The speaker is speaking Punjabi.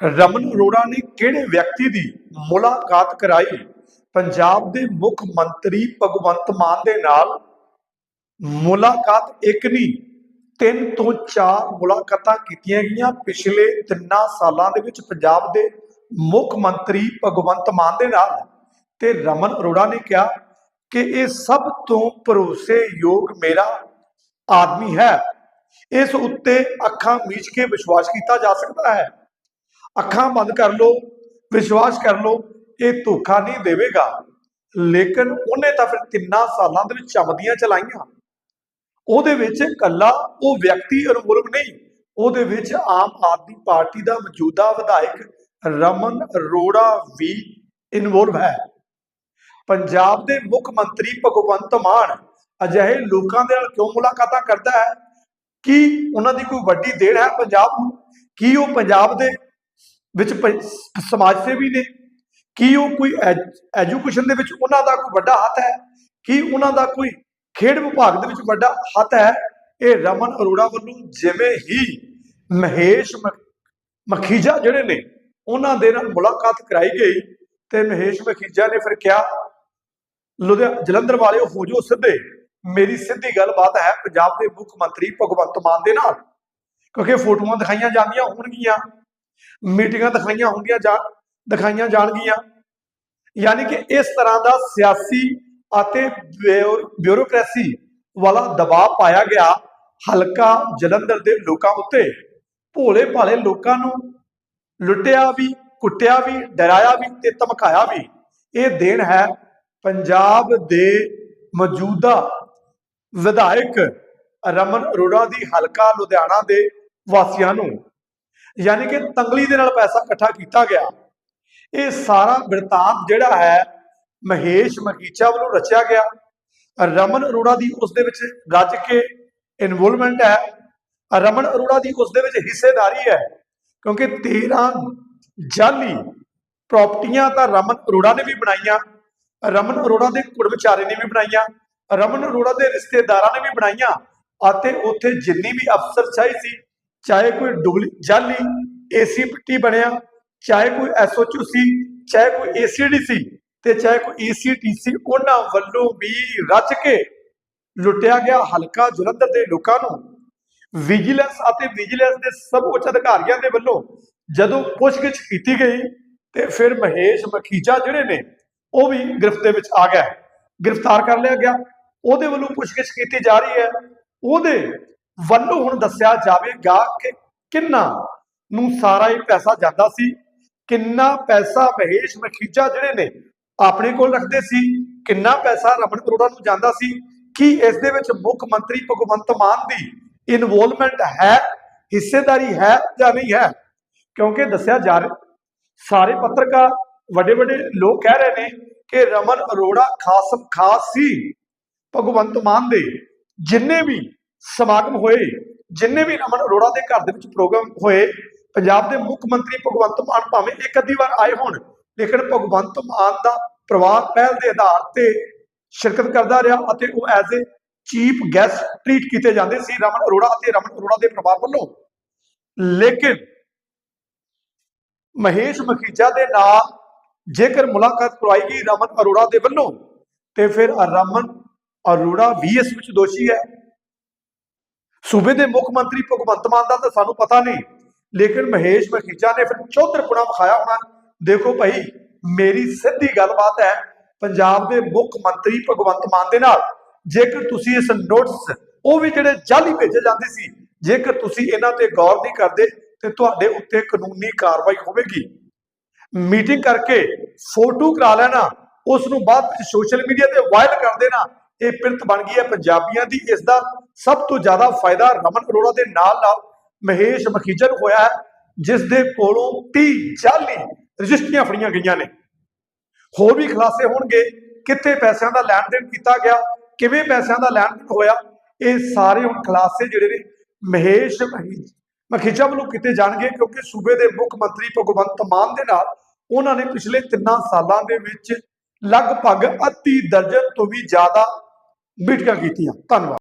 ਰਮਨ ਅਰੋੜਾ ਨੇ ਕਿਹੜੇ ਵਿਅਕਤੀ ਦੀ ਮੁਲਾਕਾਤ ਕਰਾਈ? ਪੰਜਾਬ ਦੇ ਮੁੱਖ ਮੰਤਰੀ ਭਗਵੰਤ ਮਾਨ ਦੇ ਨਾਲ ਮੁਲਾਕਾਤ ਇੱਕ ਨਹੀਂ, ਤਿੰਨ ਤੋਂ ਚਾਰ ਮੁਲਾਕਾਤਾਂ ਕੀਤੀਆਂ ਗਈਆਂ। ਪਿਛਲੇ ਤਿੰਨਾਂ ਸਾਲਾਂ ਦੇ ਵਿੱਚ ਪੰਜਾਬ ਦੇ ਮੁੱਖ ਮੰਤਰੀ ਭਗਵੰਤ ਮਾਨ ਦੇ ਨਾਲ ਤੇ ਰਮਨ ਅਰੋੜਾ ਨੇ ਕਿਹਾ ਕਿ ਇਹ ਸਭ ਤੋਂ ਭਰੋਸੇਯੋਗ ਮੇਰਾ ਆਦਮੀ ਹੈ। ਇਸ ਉੱਤੇ ਅੱਖਾਂ ਮੀਚ ਕੇ ਵਿਸ਼ਵਾਸ ਕੀਤਾ ਜਾ ਸਕਦਾ ਹੈ। ਅੱਖਾਂ ਬੰਦ ਕਰ ਲਓ, ਵਿਸ਼ਵਾਸ ਕਰ ਲਓ, ਇਹ ਧੋਖਾ ਨਹੀਂ ਦੇਵੇਗਾ। ਲੇਕਿਨ ਉਹਨੇ ਤਾਂ ਫਿਰ ਤਿੰਨਾਂ ਸਾਲਾਂ ਦੇ ਵਿੱਚ ਚਮਦੀਆਂ ਚਲਾਈਆਂ। ਉਹਦੇ ਵਿੱਚ ਕੱਲਾ ਉਹ ਵਿਅਕਤੀ ਅਨੁਮੋਲਕ ਨਹੀਂ, ਉਹਦੇ ਵਿੱਚ ਆਮ ਆਦਮੀ ਪਾਰਟੀ ਦਾ ਮੌਜੂਦਾ ਵਿਧਾਇਕ ਰਮਨ ਅਰੋੜਾ ਵੀ ਇਨਵੋਲਵ ਹੈ। ਪੰਜਾਬ ਦੇ ਮੁੱਖ ਮੰਤਰੀ ਭਗਵੰਤ ਮਾਨ ਅਜਿਹੇ ਲੋਕਾਂ ਦੇ ਨਾਲ ਕਿਉਂ ਮੁਲਾਕਾਤਾਂ ਕਰਦਾ ਹੈ? ਕੀ ਉਹਨਾਂ ਦੀ ਕੋਈ ਵੱਡੀ ਦੇਣ ਹੈ ਪੰਜਾਬ ਨੂੰ? ਕੀ ਉਹ ਪੰਜਾਬ ਦੇ ਵਿੱਚ ਪ- ਸਮਾਜ ਸੇਵੀ ਨੇ, ਕੀ ਉਹ ਕੋਈ ਐਜੂਕੇਸ਼ਨ ਦੇ ਵਿੱਚ ਉਹਨਾਂ ਦਾ ਕੋਈ ਵੱਡਾ ਹੱਥ ਹੈ? ਕੀ ਉਹਨਾਂ ਦਾ ਕੋਈ ਖੇਡ ਵਿਭਾਗ ਦੇ ਵਿੱਚ ਵੱਡਾ ਹੱਥ ਹੈ? ਇਹ ਰਮਨ ਅਰੋੜਾ ਵੱਲੋਂ ਜਿਵੇਂ ਹੀ ਮਹੇਸ਼ ਮਖੀਜਾ ਜਿਹੜੇ ਨੇ, ਉਹਨਾਂ ਦੇ ਨਾਲ ਮੁਲਾਕਾਤ ਕਰਾਈ ਗਈ ਤੇ ਮਹੇਸ਼ ਮਖੀਜਾ ਨੇ ਫਿਰ ਕਿਹਾ ਲੁਧਿਆਣਾ ਜਲੰਧਰ ਵਾਲੇ ਹੋ ਜੋ ਸਿੱਧੇ। ਮੇਰੀ ਸਿੱਧੀ ਗੱਲਬਾਤ ਹੈ, ਪੰਜਾਬ ਦੇ ਮੁੱਖ ਮੰਤਰੀ ਭਗਵੰਤ ਮਾਨ ਦੇ ਨਾਲ। ਕਿਉਂਕਿ ਫੋਟੋਆਂ ਦਿਖਾਈਆਂ ਜਾਂਦੀਆਂ ਹੋਣਗੀਆਂ। ਮੀਟਿੰਗਾਂ ਦਿਖਾਈਆਂ ਹੁੰਦੀਆਂ ਜਾਂ ਦਿਖਾਈਆਂ ਜਾਣਗੀਆਂ। ਯਾਨੀ ਕਿ ਇਸ ਤਰ੍ਹਾਂ ਦਾ ਸਿਆਸੀ ਅਤੇ ਬਿਊਰੋਕ੍ਰੇਸੀ ਵਾਲਾ ਦਬਾਅ ਪਾਇਆ ਗਿਆ ਹਲਕਾ ਜਲੰਧਰ ਦੇ ਲੋਕਾਂ ਉੱਤੇ। ਭੋਲੇ ਭਾਲੇ ਲੋਕਾਂ ਨੂੰ ਲੁੱਟਿਆ ਵੀ, ਕੁੱਟਿਆ ਵੀ, ਡਰਾਇਆ ਵੀ ਤੇ ਧਮਕਾਇਆ ਵੀ। ਇਹ ਦੇਣ ਹੈ ਪੰਜਾਬ ਦੇ ਮੌਜੂਦਾ ਵਿਧਾਇਕ ਰਮਨ ਅਰੋੜਾ ਦੀ ਹਲਕਾ ਲੁਧਿਆਣਾ ਦੇ ਵਾਸੀਆਂ ਨੂੰ। ਯਾਨੀ ਕਿ ਤੰਗਲੀ ਦੇ ਨਾਲ ਪੈਸਾ ਇਕੱਠਾ ਕੀਤਾ ਗਿਆ। ਇਹ ਸਾਰਾ ਬਿਰਤਾਂਤ ਜਿਹੜਾ ਹੈ, ਮਹੇਸ਼ ਮਕੀਚਾ ਵੱਲੋਂ ਰਚਿਆ ਗਿਆ। ਰਮਨ ਅਰੋੜਾ ਦੀ ਉਸ ਦੇ ਵਿੱਚ ਗੱਜ ਕੇ ਇਨਵੋਲਵਮੈਂਟ ਹੈ। ਰਮਨ ਅਰੋੜਾ ਦੀ ਉਸ ਦੇ ਵਿੱਚ ਹਿੱਸੇਦਾਰੀ ਹੈ, ਕਿਉਂਕਿ 13 ਜਾਲੀ ਪ੍ਰਾਪਰਟੀਆਂ ਤਾਂ ਰਮਨ ਅਰੋੜਾ ਨੇ ਵੀ ਬਣਾਈਆਂ। ਰਮਨ ਅਰੋੜਾ ਦੇ ਕੁੜਮਚਾਰੇ ਨੇ ਵੀ ਬਣਾਈਆਂ। ਰਮਨ ਅਰੋੜਾ ਦੇ ਰਿਸ਼ਤੇਦਾਰਾਂ ਨੇ ਵੀ ਬਣਾਈਆਂ। ਅਤੇ ਉੱਥੇ ਜਿੰਨੀ ਵੀ ਅਫਸਰਸ਼ਾਹੀ ਸੀ ਚਾਹੇ ਕੋਈ ਡੁਗਲੀ ਜਾਲੀ ਏਸੀਪੀਟੀ ਬਣਿਆ, ਚਾਹੇ ਕੋਈ ਐਸਓਚਯੂ ਸੀ, ਚਾਹੇ ਕੋਈ ਏਸੀਡੀ ਤੇ ਚਾਹੇ ਕੋਈ ਏਸੀਟੀ ਉਹਨਾਂ ਵੱਲੋਂ ਵੀ ਰੱਜ ਕੇ ਲੁੱਟਿਆ ਗਿਆ ਹਲਕਾ ਜਲੰਧਰ ਦੇ ਲੋਕਾਂ ਨੂੰ। ਵਿਜੀਲੈਂਸ ਅਤੇ ਵਿਜੀਲੈਂਸ ਦੇ ਸਭ ਉੱਚ ਅਧਿਕਾਰੀਆਂ ਦੇ ਵੱਲੋਂ ਜਦੋਂ ਪੁੱਛਗਿੱਛ ਕੀਤੀ ਗਈ ਤੇ ਫਿਰ ਮਹੇਸ਼ ਮਖੀਜਾ ਜਿਹੜੇ ਨੇ, ਉਹ ਵੀ ਗ੍ਰਿਫਤ ਦੇ ਵਿੱਚ ਆ ਗਿਆ। ਗ੍ਰਿਫਤਾਰ ਕਰ ਲਿਆ ਗਿਆ। ਉਹਦੇ ਵੱਲੋਂ ਪੁੱਛਗਿੱਛ ਕੀਤੀ ਜਾ ਰਹੀ ਹੈ। ਉਹਦੇ ਵੱਲੋਂ ਹੁਣ ਦੱਸਿਆ ਜਾਵੇਗਾ ਕਿ ਕਿੰਨਾ ਨੂੰ ਸਾਰਾ ਇਹ ਪੈਸਾ ਜਾਂਦਾ ਸੀ, ਕਿੰਨਾ ਪੈਸਾ ਮਹੇਸ਼ ਮਖੀਜਾ ਜਿਹੜੇ ਨੇ ਆਪਣੇ ਕੋਲ ਰੱਖਦੇ ਸੀ, ਕਿੰਨਾ ਪੈਸਾ ਰਮਨ ਅਰੋੜਾ ਨੂੰ ਜਾਂਦਾ ਸੀ, ਕੀ ਇਸ ਦੇ ਵਿੱਚ ਮੁੱਖ ਮੰਤਰੀ ਭਗਵੰਤ ਮਾਨ ਦੀ ਇਨਵੋਲਵਮੈਂਟ ਹੈ, ਹਿੱਸੇਦਾਰੀ ਹੈ ਜਾਂ ਨਹੀਂ ਹੈ? ਕਿਉਂਕਿ ਦੱਸਿਆ ਜਾ ਰਿਹਾ, ਸਾਰੇ ਪੱਤਰਕਾਰ ਵੱਡੇ ਵੱਡੇ ਲੋਕ ਕਹਿ ਰਹੇ ਨੇ ਕਿ ਰਮਨ ਅਰੋੜਾ ਖਾਸ ਖਾਸ ਸੀ, ਭਗਵੰਤ ਮਾਨ ਦੇ, ਜਿੰਨੇ ਵੀ ਸਮਾਗਮ ਹੋਏ, ਜਿੰਨੇ ਵੀ ਰਮਨ ਅਰੋੜਾ ਦੇ ਘਰ ਦੇ ਵਿੱਚ ਪ੍ਰੋਗਰਾਮ ਹੋਏ, ਪੰਜਾਬ ਦੇ ਮੁੱਖ ਮੰਤਰੀ ਭਗਵੰਤ ਮਾਨ ਭਾਵੇਂ ਇੱਕ ਅੱਧੀ ਵਾਰ ਆਏ ਹੋਣ, ਲੇਕਿਨ ਭਗਵੰਤ ਮਾਨ ਦਾ ਪਰਿਵਾਰ ਪਹਿਲ ਦੇ ਆਧਾਰ ਤੇ ਸ਼ਿਰਕਤ ਕਰਦਾ ਰਿਹਾ ਅਤੇ ਉਹ as a chief guest treat ਕੀਤੇ ਜਾਂਦੇ ਸੀ ਰਮਨ ਅਰੋੜਾ ਅਤੇ ਰਮਨ ਅਰੋੜਾ ਦੇ ਪਰਿਵਾਰ ਵੱਲੋਂ। ਲੇਕਿਨ ਮਹੇਸ਼ ਮਖੀਜਾ ਦੇ ਨਾਲ ਜੇਕਰ ਮੁਲਾਕਾਤ ਕਰਵਾਈ ਗਈ ਰਮਨ ਅਰੋੜਾ ਦੇ ਵੱਲੋਂ, ਤੇ ਫਿਰ ਰਮਨ ਅਰੋੜਾ ਵੀ ਇਸ ਵਿੱਚ ਦੋਸ਼ੀ ਹੈ। ਸੂਬੇ ਦੇ ਮੁੱਖ ਮੰਤਰੀ ਭਗਵੰਤ ਮਾਨ ਦਾ ਤਾਂ ਸਾਨੂੰ ਪਤਾ ਨਹੀਂ। ਲੇਕਿਨ ਮਹੇਸ਼ ਮਖੀਜਾ ਨੇ ਫਿਰ ਚੌਧਰਪੁਣਾ ਵਿਖਾਇਆ ਹੋਣਾ। ਦੇਖੋ ਭਾਈ, ਮੇਰੀ ਸਿੱਧੀ ਗੱਲਬਾਤ ਹੈ, ਪੰਜਾਬ ਦੇ ਮੁੱਖ ਮੰਤਰੀ ਭਗਵੰਤ ਮਾਨ ਦੇ ਨਾਲ। ਜੇਕਰ ਤੁਸੀਂ ਇਸ ਨੋਟਿਸ ਉਹ ਵੀ ਜਿਹੜੇ ਜਾਲੀ ਭੇਜੇ ਜਾਂਦੇ ਸੀ, ਜੇਕਰ ਤੁਸੀਂ ਇਹਨਾਂ ਤੇ ਗੌਰ ਨਹੀਂ ਕਰਦੇ, ਤੇ ਤੁਹਾਡੇ ਉੱਤੇ ਕਾਨੂੰਨੀ ਕਾਰਵਾਈ ਹੋਵੇਗੀ। ਮੀਟਿੰਗ ਕਰਕੇ ਫੋਟੋ ਕਰਾ ਲੈਣਾ ਉਸ ਨੂੰ ਬਾਅਦ ਵਿੱਚ ਸੋਸ਼ਲ ਮੀਡੀਆ ਤੇ ਵਾਇਰਲ ਕਰ ਦੇਣਾ। ਇਹ ਪਿਰਤ ਬਣ ਗਈ ਹੈ ਪੰਜਾਬੀਆਂ ਦੀ। ਇਸ ਦਾ ਸਭ ਤੋਂ ਜ਼ਿਆਦਾ ਫਾਇਦਾ ਰਮਨ ਅਰੋੜਾ ਦੇ ਨਾਲ ਨਾਲ ਮਹੇਸ਼ ਮਖੀਜਾ ਨੂੰ ਹੋਇਆ ਹੈ, ਜਿਸ ਦੇ ਕੋਲੋਂ 30 ਜਾਲੀ ਰਜਿਸਟਰੀਆਂ ਫੜੀਆਂ ਗਈਆਂ ਨੇ। ਹੋਰ ਵੀ ਖੁਲਾਸੇ ਹੋਣਗੇ, ਕਿੱਥੇ ਪੈਸਿਆਂ ਦਾ ਲੈਣ ਦੇਣ ਕੀਤਾ ਗਿਆ, ਕਿਵੇਂ ਪੈਸਿਆਂ ਦਾ ਲੈਣ ਦੇਣ ਹੋਇਆ, ਇਹ ਸਾਰੇ ਹੁਣ ਖੁਲਾਸੇ ਜਿਹੜੇ ਨੇ ਮਹੇਸ਼ ਮਹੀ- ਮਖੀਜਾ ਵੱਲੋਂ ਕੀਤੇ ਜਾਣਗੇ, ਕਿਉਂਕਿ ਸੂਬੇ ਦੇ ਮੁੱਖ ਮੰਤਰੀ ਭਗਵੰਤ ਮਾਨ ਦੇ ਨਾਲ ਉਹਨਾਂ ਨੇ ਪਿਛਲੇ ਤਿੰਨਾਂ ਸਾਲਾਂ ਦੇ ਵਿੱਚ ਲਗਭਗ ਅੱਧੀ ਦਰਜਨ ਤੋਂ ਵੀ ਜ਼ਿਆਦਾ ਮੀਟਿੰਗਾਂ ਕੀਤੀਆਂ। ਧੰਨਵਾਦ।